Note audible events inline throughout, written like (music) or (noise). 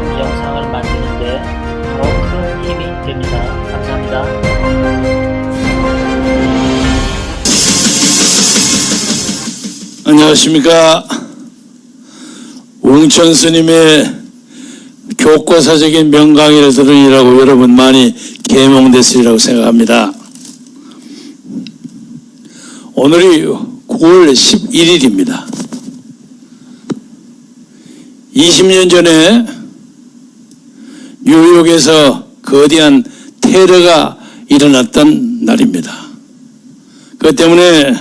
이런 영상을 만드는데 더 큰 힘이 됩니다. 감사합니다. 안녕하십니까. 웅천 스님의 교과서적인 명강의를 들으니라고 여러분 많이 개몽됐으리라고 생각합니다. 오늘이 9월 11일입니다. 20년 전에 뉴욕에서 거대한 테러가 일어났던 날입니다. 그 때문에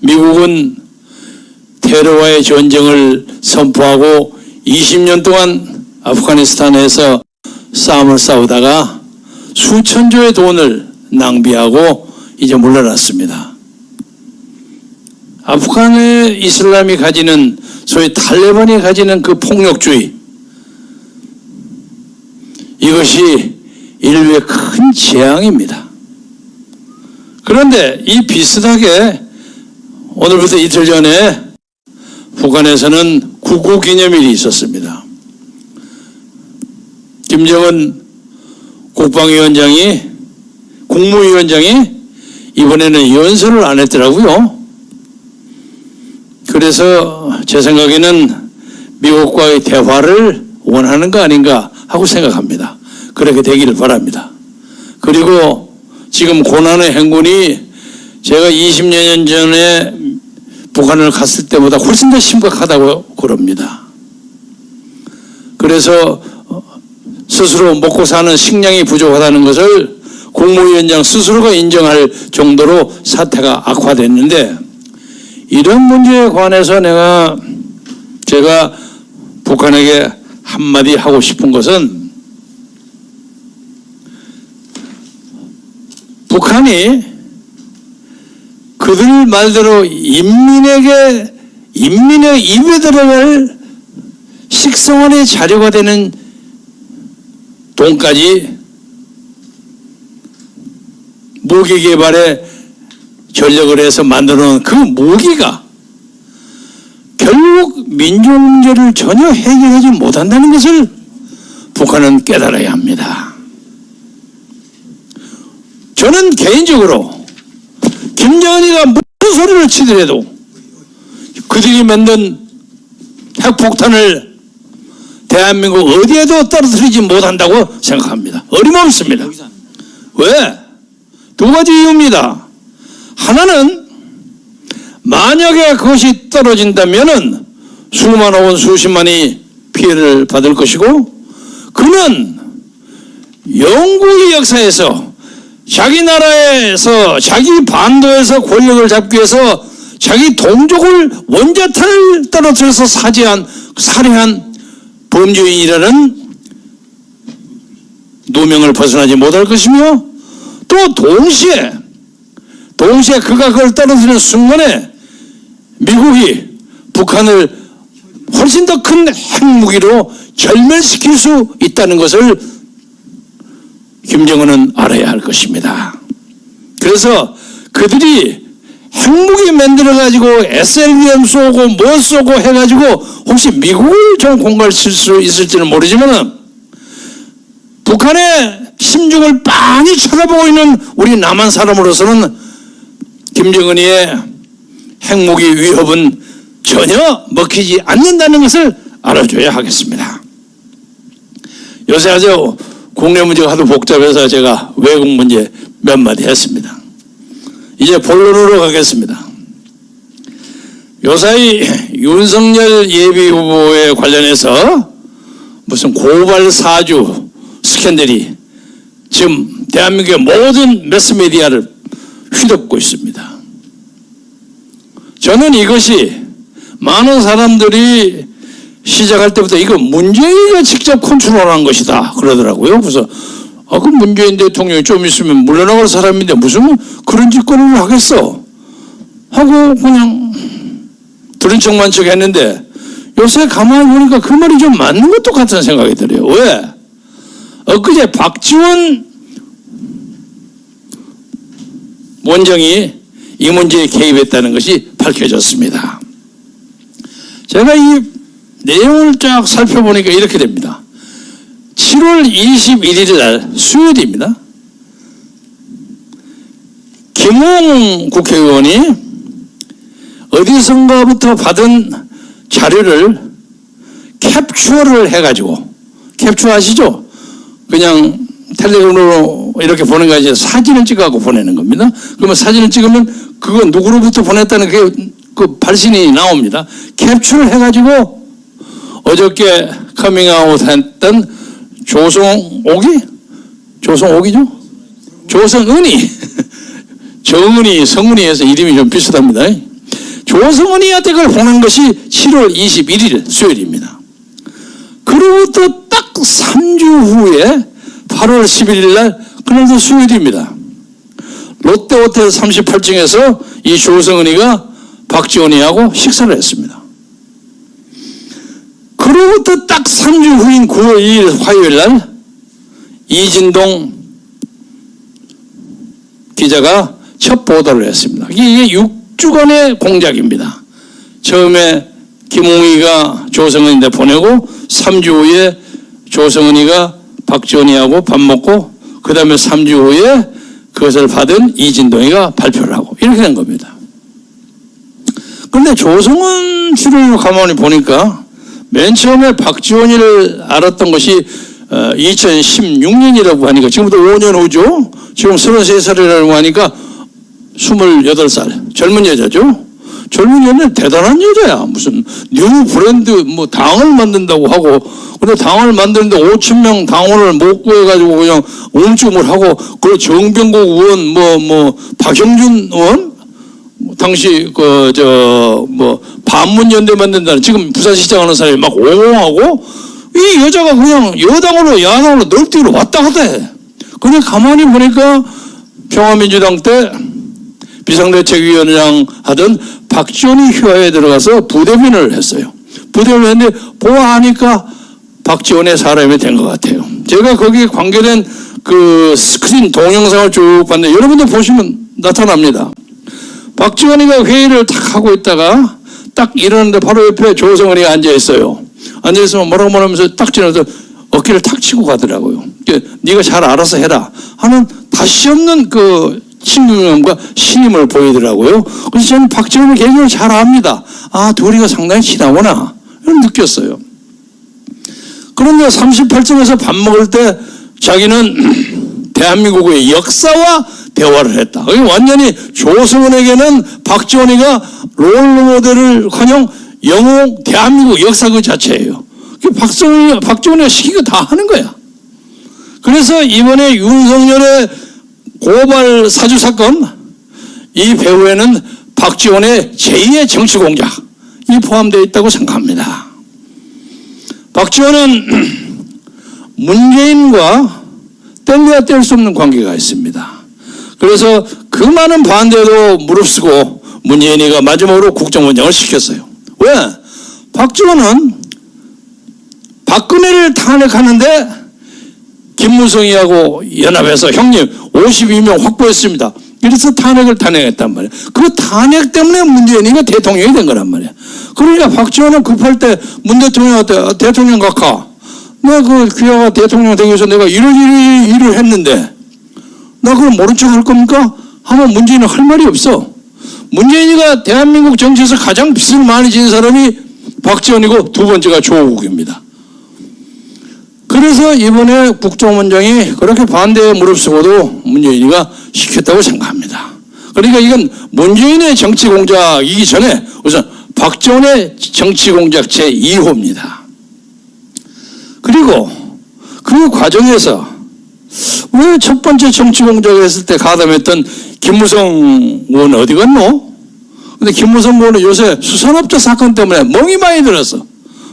미국은 테러와의 전쟁을 선포하고 20년 동안 아프가니스탄에서 싸움을 싸우다가 수천조의 돈을 낭비하고 이제 물러났습니다. 아프간의 이슬람이 가지는 소위 탈레반이 가지는 그 폭력주의 이것이 인류의 큰 재앙입니다. 그런데 이 비슷하게 오늘부터 이틀 전에 북한에서는 국고 기념일이 있었습니다. 김정은 국방위원장이 국무위원장이 이번에는 연설을 안 했더라고요. 그래서 제 생각에는 미국과의 대화를 원하는 거 아닌가 하고 생각합니다. 그렇게 되기를 바랍니다. 그리고 지금 고난의 행군이 제가 20년 전에 북한을 갔을 때보다 훨씬 더 심각하다고 그럽니다. 그래서 스스로 먹고 사는 식량이 부족하다는 것을 국무위원장 스스로가 인정할 정도로 사태가 악화됐는데 이런 문제에 관해서 내가 제가 북한에게 한마디 하고 싶은 것은 북한이 그들 말대로 인민에게 인민의 입에 들어갈 식성원의 자료가 되는 돈까지 무기 개발에 전력을 해서 만들어 놓은 그 무기가 결국 민족 문제를 전혀 해결하지 못한다는 것을 북한은 깨달아야 합니다. 저는 개인적으로 김정은이가 무슨 소리를 치더라도 그들이 만든 핵폭탄을 대한민국 어디에도 떨어뜨리지 못한다고 생각합니다. 어림없습니다. 왜? 두 가지 이유입니다. 하나는 만약에 그것이 떨어진다면은 수만 혹은 수십만이 피해를 받을 것이고 그는 영구의 역사에서 자기 나라에서 자기 반도에서 권력을 잡기 위해서 자기 동족을 원자탄을 떨어뜨려서 사지한 살해한 범죄인이라는 누명을 벗어나지 못할 것이며 또 동시에 동시에 그가 그걸 떨어뜨리는 순간에 미국이 북한을 훨씬 더 큰 핵무기로 절멸시킬 수 있다는 것을 김정은은 알아야 할 것입니다. 그래서 그들이 핵무기 만들어 가지고 SLBM 쏘고 뭐 쏘고 해가지고 혹시 미국을 좀 공갈칠 수 있을지는 모르지만 북한의 심중을 빤히 쳐다보고 있는 우리 남한 사람으로서는 김정은이의 핵무기 위협은 전혀 먹히지 않는다는 것을 알아줘야 하겠습니다. 요새 아주 국내 문제가 하도 복잡해서 제가 외국 문제 몇 마디 했습니다. 이제 본론으로 가겠습니다. 요사이 윤석열 예비 후보에 관련해서 무슨 고발 사주 스캔들이 지금 대한민국의 모든 매스미디어를 휘덮고 있습니다. 저는 이것이 많은 사람들이 시작할 때부터 이거 문재인이 직접 컨트롤한 것이다 그러더라고요. 그래서 아, 그 문재인 대통령이 좀 있으면 물러나갈 사람인데 무슨 그런 짓거리를 하겠어? 하고 그냥 들은 척만 척 했는데 요새 가만히 보니까 그 말이 좀 맞는 것도 같은 생각이 들어요. 왜? 엊그제 박지원 원장이 이 문제에 개입했다는 것이 밝혀졌습니다. 제가 이 내용을 쫙 살펴보니까 이렇게 됩니다. 7월 21일 날 수요일입니다. 김웅 국회의원이 어디선가부터 받은 자료를 캡처를 해가지고 캡처 아시죠? 그냥 텔레그램으로 이렇게 보낸 거 이제 사진을 찍어갖고 보내는 겁니다. 그러면 사진을 찍으면 그거 누구로부터 보냈다는 그, 그 발신이 나옵니다. 캡처를 해가지고 어저께 커밍아웃 했던 조성옥이? 조성옥이죠? 조성은이. (laughs) 정은이, 성은이에서 이름이 좀 비슷합니다. 조성은이한테 그걸 보낸 것이 7월 21일 수요일입니다. 그로부터 딱 3주 후에 8월 11일 날, 그날도 수요일입니다. 롯데호텔 38층에서 이 조성은이가 박지원이하고 식사를 했습니다. 그로부터 딱 3주 후인 9월 2일 화요일 날 이진동 기자가 첫 보도를 했습니다. 이게 6주간의 공작입니다. 처음에 김홍희가 조성은이한테 보내고 3주 후에 조성은이가 박지원이하고 밥 먹고 그 다음에 3주 후에 그것을 받은 이진동이가 발표를 하고 이렇게 된 겁니다. 그런데 조성은 씨를 가만히 보니까 맨 처음에 박지원이를 알았던 것이 2016년이라고 하니까 지금부터 5년 후죠. 지금 33살이라고 하니까 28살 젊은 여자죠. 젊은 여자는 대단한 여자야. 무슨 뉴 브랜드 뭐 당을 만든다고 하고 근데 당을 만드는데 5천 명 당원을 못 구해가지고 그냥 옴춤을 하고 그 정병국 의원 뭐뭐 박형준 의원 뭐 당시 그 저 뭐 반문연대 만든다는 지금 부산시장 하는 사람이 막 옹호하고 이 여자가 그냥 여당으로 야당으로 널뛰러 왔다 갔다 해. 근데 가만히 보니까 평화민주당 때 비상대책위원장 하던 박지원이 휴화에 들어가서 부대변을 했어요. 부대변을 했는데 보아하니까 박지원의 사람이 된 것 같아요. 제가 거기에 관계된 그 스크린 동영상을 쭉 봤는데 여러분들 보시면 나타납니다. 박지원이가 회의를 탁 하고 있다가 딱 일어났는데 바로 옆에 조성은이가 앉아 있어요. 앉아 있으면 뭐라고 말하면서 딱 지나서 어깨를 탁 치고 가더라고요. 그 네가 잘 알아서 해라 하는 다시 없는 그 친근감과 신임을 보이더라고요. 그래서 저는 박지원을 개인적으로 잘 압니다. 아, 둘이가 상당히 친하구나. 이런 느꼈어요. 그런데 38층에서 밥 먹을 때 자기는 (clears throat) 대한민국의 역사와 대화를 했다. 완전히 조성은에게는 박지원이가 롤모델을 커녕 영웅 대한민국 역사 그 자체예요. 박성훈이, 박지원이가 시키고 다 하는 거야. 그래서 이번에 윤석열의 고발 사주 사건 이 배후에는 박지원의 제2의 정치 공작이 포함되어 있다고 생각합니다. 박지원은 (clears throat) 문재인과 뗄래야 뗄 수 없는 관계가 있습니다. 그래서 그 많은 반대도 무릅쓰고 문재인이가 마지막으로 국정원장을 시켰어요. 왜? 박지원은 박근혜를 탄핵하는데 김무성이하고 연합해서 형님 52명 확보했습니다. 그래서 탄핵을 탄핵했단 말이야. 그 탄핵 때문에 문재인이가 대통령이 된 거란 말이야. 그러니까 박지원은 급할 때 문 대통령한테 아, 대통령 각하 내가 그 귀하가 대통령 되기 위해서 내가 이런 일을, 일을 했는데 나 그걸 모른 척 할 겁니까? 하면 문재인은 할 말이 없어. 문재인이가 대한민국 정치에서 가장 빚을 많이 진 사람이 박지원이고 두 번째가 조국입니다. 그래서 이번에 국정원장이 그렇게 반대에 무릅쓰고도 문재인이가 시켰다고 생각합니다. 그러니까 이건 문재인의 정치 공작이기 전에 우선 박지원의 정치 공작 제2호입니다. 그리고 그 과정에서 왜 첫 번째 정치 공작을 했을 때 가담했던 김무성 의원 어디 갔노? 근데 김무성 의원은 요새 수산업자 사건 때문에 멍이 많이 들었어.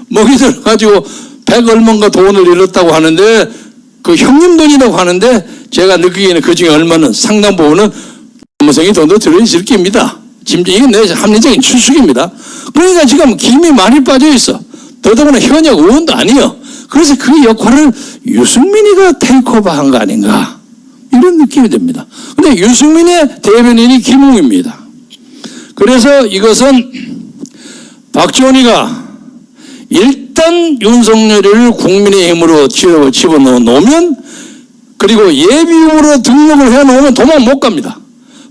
멍이 들어가지고 백 얼마인가 돈을 잃었다고 하는데 그 형님 돈이라고 하는데 제가 느끼기에는 그 중에 얼마는 상당 부분은 김무성이 돈도 들어있을 겁니다. 이게 내 합리적인 추측입니다. 그러니까 지금 김이 많이 빠져 있어. 더더구나 현역 의원도 아니요. 그래서 그 역할을 유승민이가 테이크오버 한 거 아닌가. 이런 느낌이 듭니다. 근데 유승민의 대변인이 김웅입니다. 그래서 이것은 박지원이가 일단 윤석열을 국민의힘으로 집어- 집어넣어 놓으면 그리고 예비후보로 등록을 해 놓으면 도망 못 갑니다.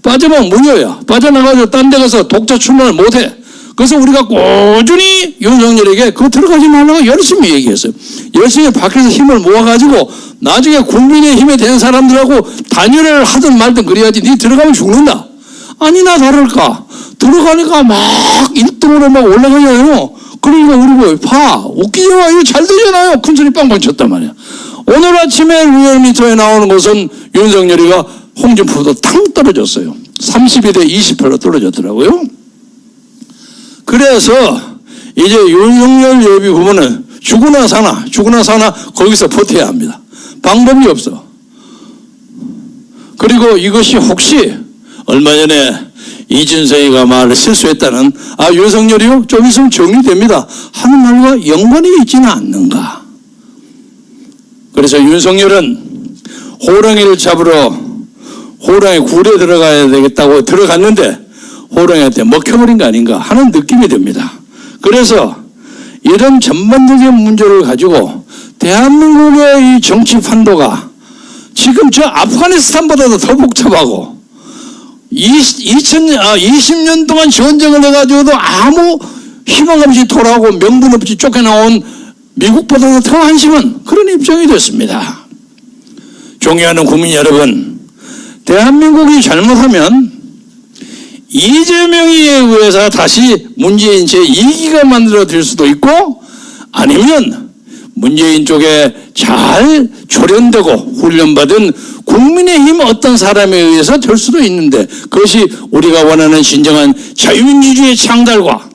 빠져면 무효야. 빠져나가서 딴 데 가서 독자 출마를 못 해. 그래서 우리가 꾸준히 윤석열에게 그거 들어가지 말라고 열심히 얘기했어요. 열심히 밖에서 힘을 모아가지고 나중에 국민의 힘에 된 사람들하고 단일을 하든 말든 그래야지 니 들어가면 죽는다. 아니나 다를까. 들어가니까 막 1등으로 막 올라가잖아요. 그러니까 우리 뭐, 봐. 웃기지 마. 이거 잘 되잖아요. 큰 소리 빵빵 쳤단 말이야. 오늘 아침에 리얼미터에 나오는 것은 윤석열이가 홍준표도 탕 떨어졌어요. 32대 28로 떨어졌더라고요. 그래서 이제 윤석열 예비 후보는 죽으나 사나, 죽으나 사나 거기서 버텨야 합니다. 방법이 없어. 그리고 이것이 혹시 얼마 전에 이준석이가 말을 실수했다는 아 윤석열이요? 좀 있으면 정리됩니다. 하는 말과 연관이 있지는 않는가? 그래서 윤석열은 호랑이를 잡으러 호랑이 굴에 들어가야 되겠다고 들어갔는데 호랑이한테 먹혀버린 거 아닌가 하는 느낌이 듭니다. 그래서 이런 전반적인 문제를 가지고 대한민국의 이 정치 판도가 지금 저 아프가니스탄보다도 더 복잡하고 2000, 아, 20년 동안 전쟁을 해가지고도 아무 희망 없이 돌아오고 명분 없이 쫓겨나온 미국보다도 더 한심한 그런 입장이 됐습니다. 존경하는 국민 여러분, 대한민국이 잘못하면 이재명에 의해서 다시 문재인 제2기가 만들어질 수도 있고 아니면 문재인 쪽에 잘 조련되고 훈련받은 국민의힘 어떤 사람에 의해서 될 수도 있는데 그것이 우리가 원하는 진정한 자유민주주의 창달과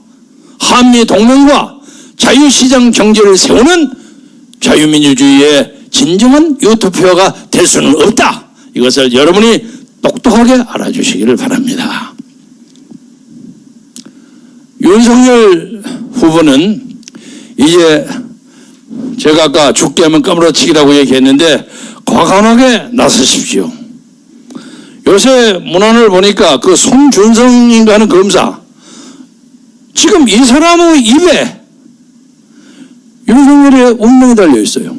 한미 동맹과 자유시장 경제를 세우는 자유민주주의의 진정한 유토피아가 될 수는 없다. 이것을 여러분이 똑똑하게 알아주시기를 바랍니다. 윤석열 후보는 이제 제가 아까 죽게 하면 까무러치기라고 얘기했는데 과감하게 나서십시오. 요새 문안을 보니까 그 손준성인가 하는 검사 지금 이 사람의 입에 윤석열의 운명이 달려 있어요.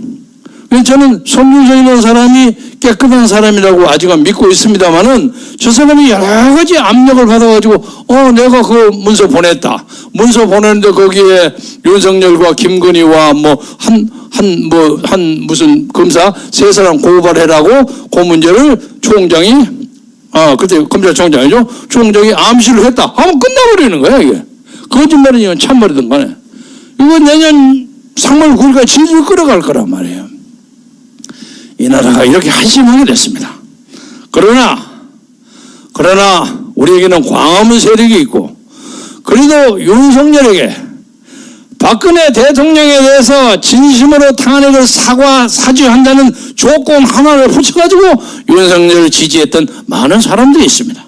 저는 손준성이라는 사람이 깨끗한 사람이라고 아직은 믿고 있습니다만은 저 사람이 여러 가지 압력을 받아가지고 어 내가 그 문서 보냈다. 문서 보냈는데 거기에 윤석열과 김건희와 뭐 한 한 뭐한 무슨 검사 세 사람 고발해라고 그 문제를 총장이 아 그때 검찰총장이죠. 총장이 암시를 했다. 하면 끝나버리는 거야 이게. 거짓말이면 참말이든 간에 이거 내년 상말 9일까지 질질 끌어갈 거란 말이에요. 이 나라가 이렇게 한심하게 됐습니다. 그러나, 그러나 우리에게는 광화문 세력이 있고, 그래도 윤석열에게 박근혜 대통령에 대해서 진심으로 탄핵을 사과, 사죄한다는 조건 하나를 붙여가지고 윤석열을 지지했던 많은 사람들이 있습니다.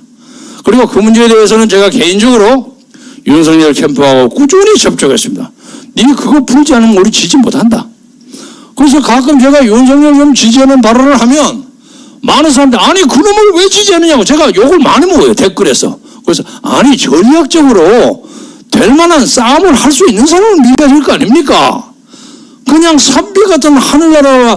그리고 그 문제에 대해서는 제가 개인적으로 윤석열 캠프하고 꾸준히 접촉했습니다. 니 그거 풀지 않으면 우리 지지 못한다. 그래서 가끔 제가 윤석열 좀 지지하는 발언을 하면 많은 사람들이 아니 그놈을 왜 지지하느냐고 제가 욕을 많이 먹어요 댓글에서. 그래서 아니 전략적으로 될 만한 싸움을 할 수 있는 사람은 믿어야 될거 아닙니까? 그냥 선비 같은 하늘나라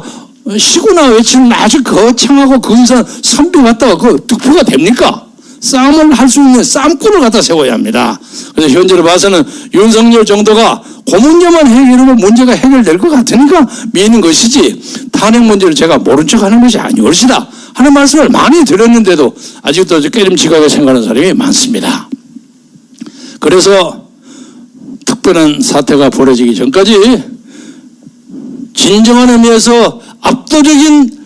시구나 외치는 아주 거창하고 근사한 선비 갖다가 그 득표가 됩니까 싸움을 할 수 있는 싸움꾼을 갖다 세워야 합니다 그래서 현재로 봐서는 윤석열 정도가 그 문제만 해결하면 문제가 해결될 것 같으니까 미는 것이지 탄핵 문제를 제가 모른 척 하는 것이 아니올시다 하는 말씀을 많이 드렸는데도 아직도 깨림직하게 생각하는 사람이 많습니다. 그래서 특별한 사태가 벌어지기 전까지 진정한 의미에서 압도적인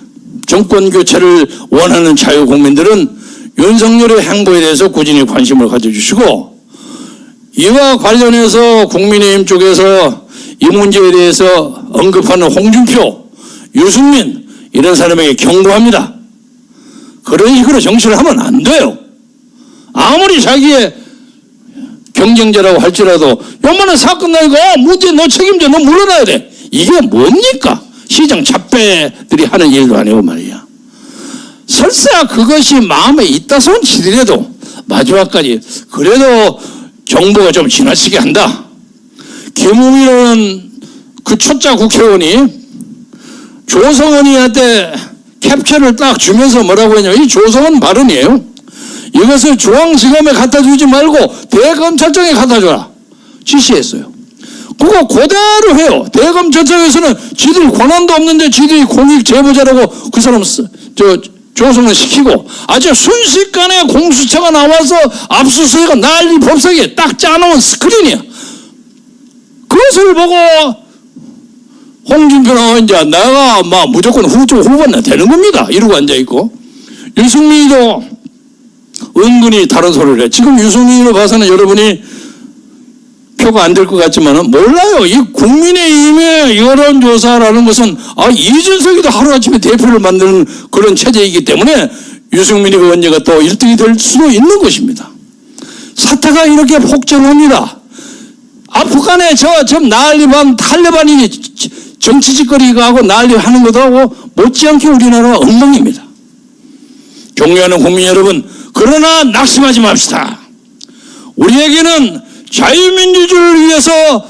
정권 교체를 원하는 자유국민들은 윤석열의 행보에 대해서 꾸준히 관심을 가져주시고 이와 관련해서 국민의힘 쪽에서 이 문제에 대해서 언급하는 홍준표, 유승민 이런 사람에게 경고합니다. 그런 식으로 정치를 하면 안 돼요. 아무리 자기의 경쟁자라고 할지라도 요만한 사건 나니까 어, 문제 너 책임져 너 물러나야 돼. 이게 뭡니까? 시장 잡배들이 하는 일도 아니고 말이야. 설사 그것이 마음에 있다 손 치더라도 마지막까지 그래도 정부가 좀 지나치게 한다. 김웅이라는 그 초짜 국회의원이 조성원이한테 캡처를 딱 주면서 뭐라고 했냐면 이 조성원 발언이에요. 이것을 중앙지검에 갖다 주지 말고 대검찰청에 갖다 줘라. 지시했어요. 그거 그대로 해요. 대검찰청에서는 지들 권한도 없는데 지들이 공익 제보자라고 그 사람 쓰- 저 조성을 시키고 아주 순식간에 공수처가 나와서 압수수색은 난리 법석에 딱 짜놓은 스크린이야. 그것을 보고 홍준표는 이제 내가 막 무조건 후보 후보는 되는 겁니다. 이러고 앉아 있고 유승민도 은근히 다른 소리를 해. 지금 유승민을 봐서는 여러분이 표가 안 될 것 같지만은 몰라요. 이 국민의힘의 여론조사라는 것은 아 이준석이도 하루아침에 대표를 만드는 그런 체제이기 때문에 유승민이 그 언제가 또 1등이 될 수도 있는 것입니다. 사태가 이렇게 폭전합니다. 아프간에 저, 저 난리반 탈레반이 정치 짓거리가 하고 난리 하는 것도 하고 못지않게 우리나라가 엉망입니다. 존경하는 국민 여러분, 그러나 낙심하지 맙시다. 우리에게는 자유민주주의를 위해서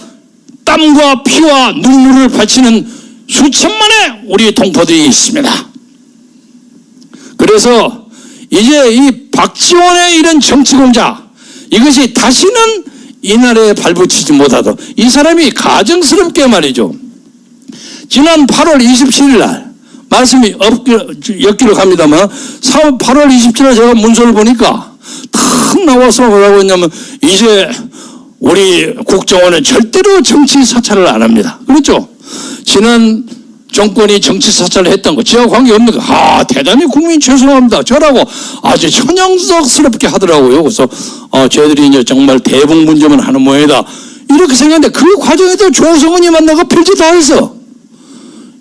땀과 피와 눈물을 바치는 수천만의 우리 동포들이 있습니다. 그래서 이제 이 박지원의 이런 정치 공작 이것이 다시는 이 나라에 발붙이지 못하도록 이 사람이 가정스럽게 말이죠. 지난 8월 27일 날 말씀이 엮기로 갑니다만 8월 27일 날 제가 문서를 보니까 탁 나와서 뭐라고 했냐면 이제 우리 국정원은 절대로 정치 사찰을 안 합니다. 그렇죠? 지난 정권이 정치 사찰을 했던 거, 지하 관계 없는 거, 아, 대단히 국민 죄송합니다. 저라고 아주 천연석스럽게 하더라고요. 그래서, 어, 저희들이 이제 정말 대북 문제만 하는 모양이다. 이렇게 생각했는데 그 과정에도 조성은이 만나고 필지 다 했어.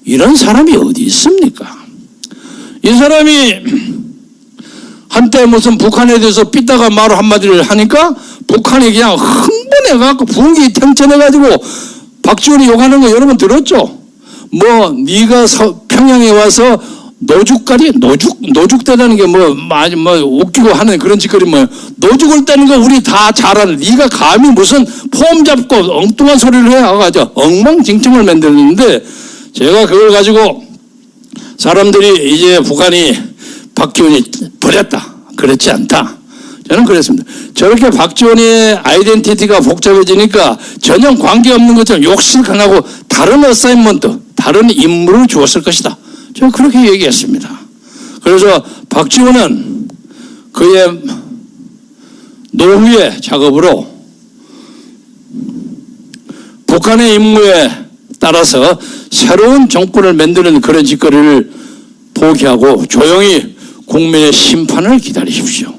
이런 사람이 어디 있습니까? 이 사람이 한때 무슨 북한에 대해서 삐딱한 말 한마디를 하니까 북한이 그냥 흥분해갖고 분기 탱천해가지고 박지원이 욕하는 거 여러분 들었죠? 뭐 네가 서- 평양에 와서 노죽거리 노죽 노죽대라는 게 뭐 많이 뭐 웃기고 하는 그런 짓거리 뭐 노죽을 떼는 거 우리 다잘 아는 네가 감히 무슨 폼 잡고 엉뚱한 소리를 해 가지고 엉망진창을 만들었는데 제가 그걸 가지고 사람들이 이제 북한이 박지원이 버렸다 그렇지 않다. 저는 그랬습니다. 저렇게 박지원의 아이덴티티가 복잡해지니까 전혀 관계없는 것처럼 욕실 강하고 다른 어사인먼트 다른 임무를 주었을 것이다. 제가 그렇게 얘기했습니다. 그래서 박지원은 그의 노후의 작업으로 북한의 임무에 따라서 새로운 정권을 만드는 그런 짓거리를 포기하고 조용히 국민의 심판을 기다리십시오.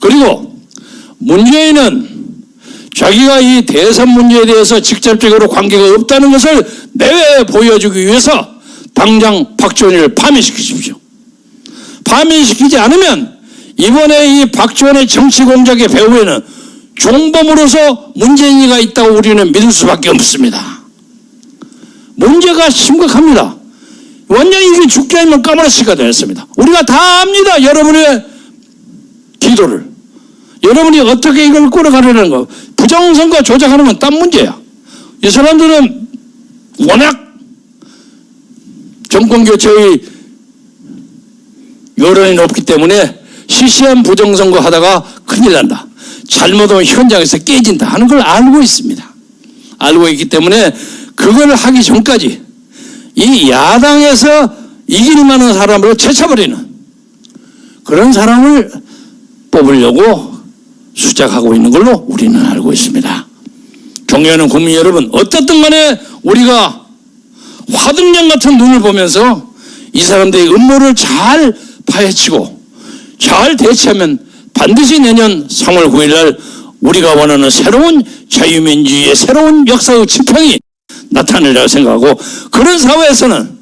그리고 문재인은 자기가 이 대선 문제에 대해서 직접적으로 관계가 없다는 것을 내외에 보여주기 위해서 당장 박지원을 파면시키십시오. 파면시키지 않으면 이번에 이 박지원의 정치 공작의 배후에는 종범으로서 문재인이가 있다고 우리는 믿을 수밖에 없습니다. 문제가 심각합니다. 완전히 이게 죽게 하면 까마라치가 되었습니다. 우리가 다 압니다. 여러분의 기도를. 여러분이 어떻게 이걸 끌어가려는 거. 부정선거 조작하는 건 딴 문제야. 이 사람들은 워낙 정권 교체의 여론이 높기 때문에 시시한 부정선거 하다가 큰일 난다. 잘못하면 현장에서 깨진다 하는 걸 알고 있습니다. 알고 있기 때문에 그걸 하기 전까지 이 야당에서 이길 만한 사람을 제쳐버리는 그런 사람을 뽑으려고 수작하고 있는 걸로 우리는 알고 있습니다. 존경하는 국민 여러분, 어떻든 간에 우리가 화등령 같은 눈을 보면서 이 사람들의 음모를 잘 파헤치고 잘 대처하면 반드시 내년 3월 9일 날 우리가 원하는 새로운 자유민주주의의 새로운 역사의 지평이 나타내리라고 생각하고 그런 사회에서는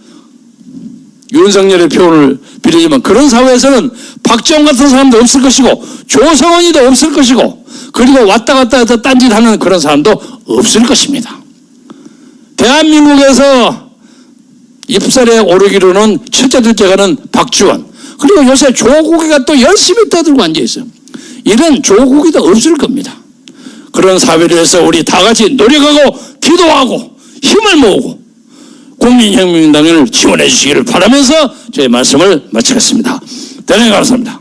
윤석열의 표현을 빌리지만 그런 사회에서는 박지원 같은 사람도 없을 것이고 조성원이도 없을 것이고 그리고 왔다 갔다 해서 딴짓하는 그런 사람도 없을 것입니다. 대한민국에서 입살에 오르기로는 첫째 둘째 가는 박지원 그리고 요새 조국이가 또 열심히 떠들고 앉아 있어요. 이런 조국이도 없을 겁니다. 그런 사회를 위해서 우리 다 같이 노력하고 기도하고 힘을 모으고 국민혁명당을 지원해 주시기를 바라면서 저의 말씀을 마치겠습니다. 대단히 감사합니다.